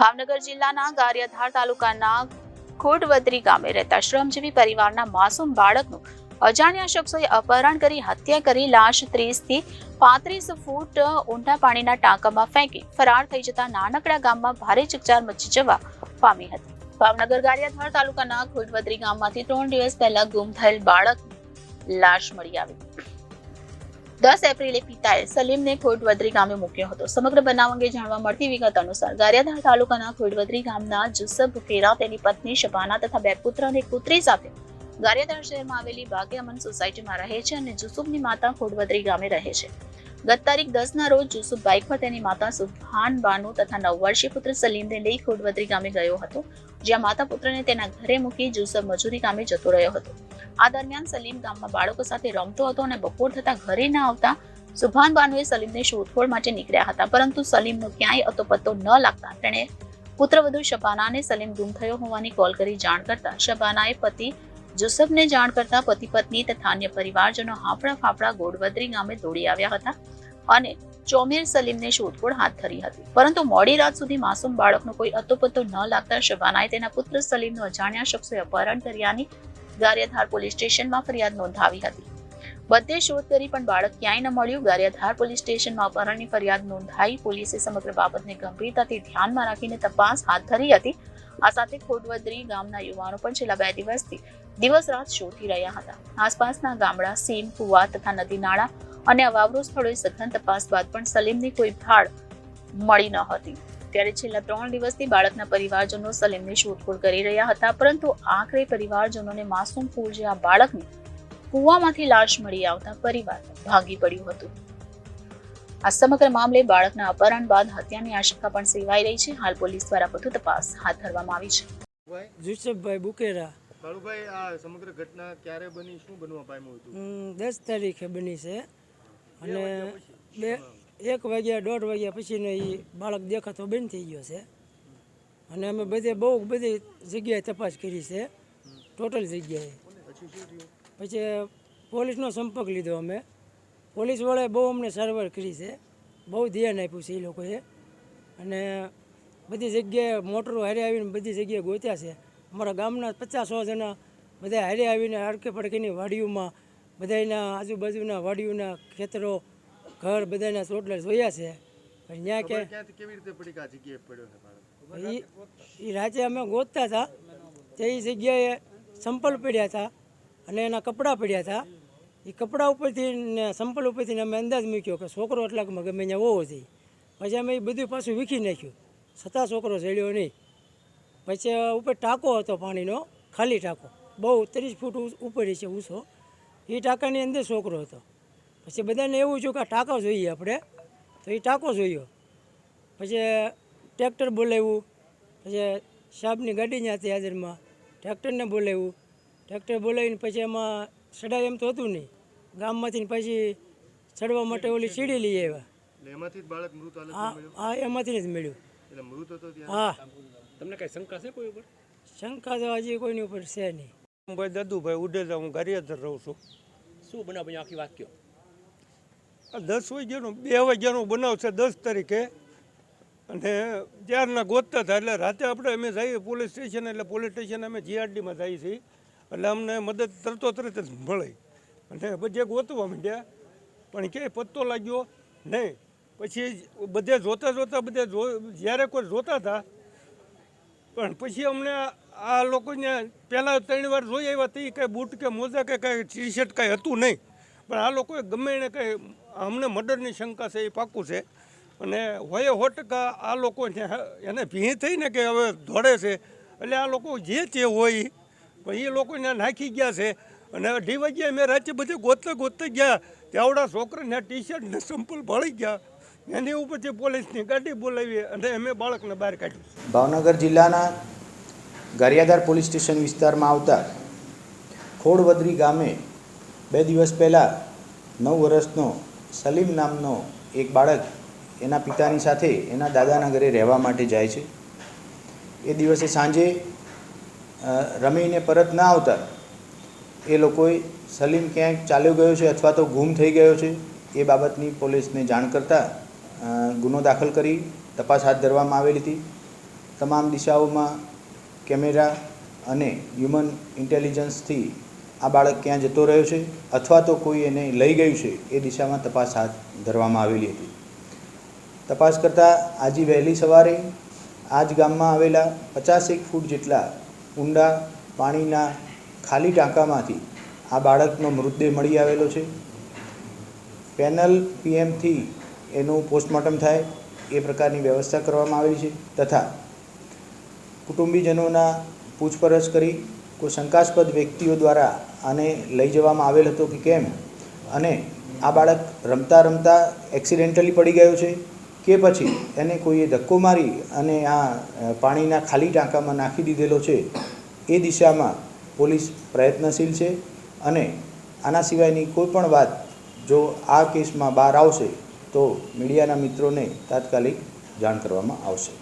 ભાવનગર જિલ્લાના ગારિયાધાર તાલુકાના ખોડવદરી ગામે રહેતા શ્રમજીવી પરિવારના માસૂમ બાળકનું અજાણ્યા શખ્સોએ અપહરણ કરી, હત્યા કરી, લાશ ત્રીસથી પાંત્રીસ ફૂટ ઊંડા પાણીના ટાંકામાં ફેંકી ફરાર થઈ જતા નાનકડા ગામમાં ભારે ચકચાર મચી જવા પામી હતી. ભાવનગર ગારિયાધાર તાલુકાના ખોડવદરી ગામમાંથી ત્રણ દિવસ પહેલા ગુમ થયેલ બાળક લાશ મળી આવી. દસ એપ્રિલે પિતાએ સલીમને ખોડવદરી ગામે મૂક્યો હતો. સમગ્ર બનાવ અંગે જાણવા મળતી વિગત અનુસાર ગારિયાધાર તાલુકાના ખોડવદરી ગામના જુસબ ફેરા તેની પત્ની શબાના તથા બે પુત્ર અને પુત્રી સાથે ગારિયાધાર શહેરમાં આવેલી બાગે અમન સોસાયટીમાં રહે છે અને જુસુબની માતા ખોડવદરી ગામે રહે છે. ગત તારીખ દસ ના રોજ યુસુફ બાઇક તેની માતા સુભાન બાનુ તથા નવ વર્ષીય પુત્ર સલીમને લઈ ખોડવદરી ગામે ગયો હતો, જ્યાં માતા પુત્રને તેના ઘરે મૂકી યુસુફ મજૂરી કામે જતો રહ્યો હતો. આ દરમિયાન સલીમ ગામમાં બાળકો સાથે રમતો હતો અને બપોર થતા ઘરે ના આવતા સુભાન બાનુએ સલીમને શોધખોળ માટે નીકળ્યા હતા, પરંતુ સલીમનો ક્યાંય અતોપત્તો ન લાગતા તેણે પુત્રવધુ શબાનાને સલીમ ગુમ થયો હોવાની કોલ કરી જાણ કરતા શબાનાએ પતિ જુસબને જાણ કરતા પતિ પત્ની તથા અન્ય પરિવારજનો હાફડા ફાફડા ગોડવદરી ગામે દોડી આવ્યા હતા અને ચોમેર સલીમને શોધખોળ હાથ ધરી હતી. પરંતુ મોડી રાત સુધી માસૂમ બાળકનો કોઈ અતોપતો ન લાગતા શબાનાએ તેના પુત્ર સલીમનું અજાણ્યા શખ્સોએ અપહરણ કર્યાની ગારિયાધાર પોલીસ સ્ટેશનમાં ફરિયાદ નોંધાવી હતી. બધે શોધ કરી પણ બાળક ક્યાંય ન મળ્યું. ગારિયાધાર પોલીસ સ્ટેશનમાં અપહરણની ફરિયાદ નોંધાઈ પોલીસે સમગ્ર બાબતને ગંભીરતાથી ધ્યાનમાં રાખીને તપાસ હાથ ધરી હતી. આ સાથે ખોડવદરી ગામના યુવાનો પણ છેલ્લા બે દિવસથી દિવસ રાત શોધી રહ્યા હતા. આસપાસના ગામડા, સીમ, કુવા તથા નદી નાળા અને અવાવરૂ સ્થળોએ સઘન તપાસ બાદ પણ સલીમની કોઈ ભાળ મળી ન હતી. ત્યારે છેલ્લા ત્રણ દિવસથી બાળકના પરિવારજનો સલીમની શોધખોળ કરી રહ્યા હતા, પરંતુ આખરે પરિવારજનોને માસૂમ ફૂલ આ બાળકને કૂવામાંથી લાશ મળી આવતા પરિવાર ભાગી પડ્યું હતું. આ સમગ્ર મામલે બાળકના અપહરણ બાદ હત્યાની આશંકા પણ સેવાઈ રહી છે. હાલ પોલીસ દ્વારા વધુ તપાસ હાથ ધરવામાં આવી છે. ભાઈ જુસફભાઈ બુકેરા. કાળુભાઈ આ સમગ્ર ઘટના ક્યારે બની? શું બનવા પામ્યું હતું? દસ તારીખે બની છે. અને બે એક વાગ્યા દોઢ વાગ્યા પછીનો એ બાળક દેખાતો બંધ થઈ ગયો છે. અને અમે બધે બહુ બધી જગ્યાએ તપાસ કરી છે. ટોટલ જગ્યાએ. પછી પોલીસનો સંપર્ક લીધો અમે. પોલીસવાળાએ બહુ અમને સારવાર કરી છે. બહુ ધ્યાન આપ્યું છે એ લોકોએ. અને બધી જગ્યાએ મોટરો હારે આવીને બધી જગ્યાએ ગોત્યા છે. અમારા ગામના પચાસો જણા બધા હારે આવીને હડકે પડકીની વાડીઓમાં બધાના આજુબાજુના વાડીઓના ખેતરો ઘર બધાના ચોટલા જોયા છે. ત્યાં કે કેવી રીતે પડી કે જગ્યાએ પડ્યો એ રાતે અમે ગોતતા હતા. તે એ જગ્યાએ સંપલ પડ્યા હતા અને એના કપડાં પડ્યા હતા. એ કપડાં ઉપરથી ને સંપલ ઉપરથી અમે અંદાજ મૂક્યો કે છોકરો એટલાકમાં ગમે ત્યાં હોવો જોઈએ. પછી અમે એ બધું પાછું વીખી નાખ્યું. છતાં છોકરો ચડ્યો નહીં. પછી ઉપર ટાંકો હતો પાણીનો, ખાલી ટાંકો. બહુ ત્રીસ ફૂટ ઉપર છે ઊંચો. એ ટાંકાની અંદર છોકરો હતો. પછી બધાને એવું થયું કે આ ટાંકો જોઈએ આપણે. તો એ ટાંકો જોયો. પછી ટ્રેક્ટર બોલાવ્યું. પછી સાહેબની ગાડી ત્યાં હતી હાજરમાં ટ્રેક્ટરને બોલાવ્યું. ટ્રેક્ટર બોલાવીને પછી એમાં ચડાય એમ તો હતું નહીં. ગામમાંથી ને પછી ચડવા માટે ઓલી સીડી લઈ આવ્યા. એમાંથી બાળક મૃત હા હા એમાંથી જ મળ્યું. એટલે મૃત હતો હા. તમને કઈ શંકા છે કોઈ ઉપર? શંકા તો હજી કોઈની ઉપર છે નહીં. ભાઈ દાદુભાઈ ઉડેજા હું ગારિયાધર રહું છું. શું બનાવ આખી વાત કયો? આ દસ વાગ્યાનો બે વાગ્યાનો બનાવ છે દસ તારીખે. અને ત્યારના ગોતતા હતા એટલે રાતે આપણે અમે જઈએ પોલીસ સ્ટેશન એટલે પોલીસ સ્ટેશન અમે જીઆરડીમાં જઈએ છીએ. એટલે અમને મદદ તરતો તરત જ મળે. અને બધે ગોતવા માંડ્યા. પણ ક્યાંય પત્તો લાગ્યો નહીં. પછી બધે જોતા જોતા બધે જો, જ્યારે કોઈ જોતા હતા, પણ પછી અમને આ લોકોને પહેલાં ત્રણ વાર જોઈ આવ્યા હતી કાંઈ બૂટ કે મોજા કે કાંઈ ટી શર્ટ કાંઈ હતું નહીં. પણ આ લોકોએ ગમે એને કંઈ અમને મર્ડરની શંકા છે એ પાક્કું છે. અને હોય સો ટકા આ લોકો એને ભીં થઈને કે હવે દોડે છે. એટલે આ લોકો જે તે હોય પણ એ લોકો ત્યાં નાખી ગયા છે. અને અઢી વાગ્યા મેં રાતે બધે ગોતતા ગોતતા ગયા. ત્યાવડા છોકરાને ટી શર્ટ ને સંપલ ભળી ગયા. એની ઉપરથી પોલીસની ગાડી બોલાવી અને અમે બાળકને બહાર કાઢ્યું ભાવનગર જિલ્લાના ગારિયાધાર પોલીસ સ્ટેશન વિસ્તારમાં આવતા ખોડવદરી ગામે બે દિવસ પહેલાં નવ વર્ષનો સલીમ નામનો એક બાળક એના પિતાની સાથે એના દાદાના ઘરે રહેવા માટે જાય છે. એ દિવસે સાંજે રમીને પરત ના આવતા, એ લોકોએ સલીમ ક્યાંક ચાલ્યો ગયો છે અથવા તો ગુમ થઈ ગયો છે, એ બાબતની પોલીસને જાણ કરતાં ગુનો દાખલ કરી તપાસ હાથ ધરવામાં આવેલી હતી. તમામ દિશાઓમાં કેમેરા અને હ્યુમન ઇન્ટેલિજન્સથી આ બાળક ક્યાં જતો રહ્યો છે અથવા તો કોઈ એને લઈ ગયું છે, એ દિશામાં તપાસ હાથ ધરવામાં આવેલી હતી. તપાસ કરતાં આજે વહેલી સવારે આ જ ગામમાં આવેલા પચાસેક ફૂટ જેટલા ઊંડા પાણીના ખાલી ટાંકામાંથી આ બાળકનો મૃતદેહ મળી આવેલો છે. પેનલ પીએમથી એનું પોસ્ટમોર્ટમ થાય, એ પ્રકારની વ્યવસ્થા કરવામાં આવેલી છે તથા કુટુંબીજનોના પૂછપરછ કરી કોઈ શંકાસ્પદ વ્યક્તિઓ દ્વારા આને લઈ જવામાં આવેલ હતો કે કેમ? અને આ બાળક રમતા રમતા એક્સિડેન્ટલી પડી ગયો છે. કે પછી એને કોઈએ ધક્કો મારી અને આ પાણીના ખાલી ટાંકામાં નાખી દીધેલો છે, એ દિશામાં પોલીસ પ્રયત્નશીલ છે અને આના સિવાયની કોઈ પણ વાત જો આ કેસમાં બહાર આવશે તો મીડિયાના મિત્રોને તાત્કાલિક જાણ કરવામાં આવશે.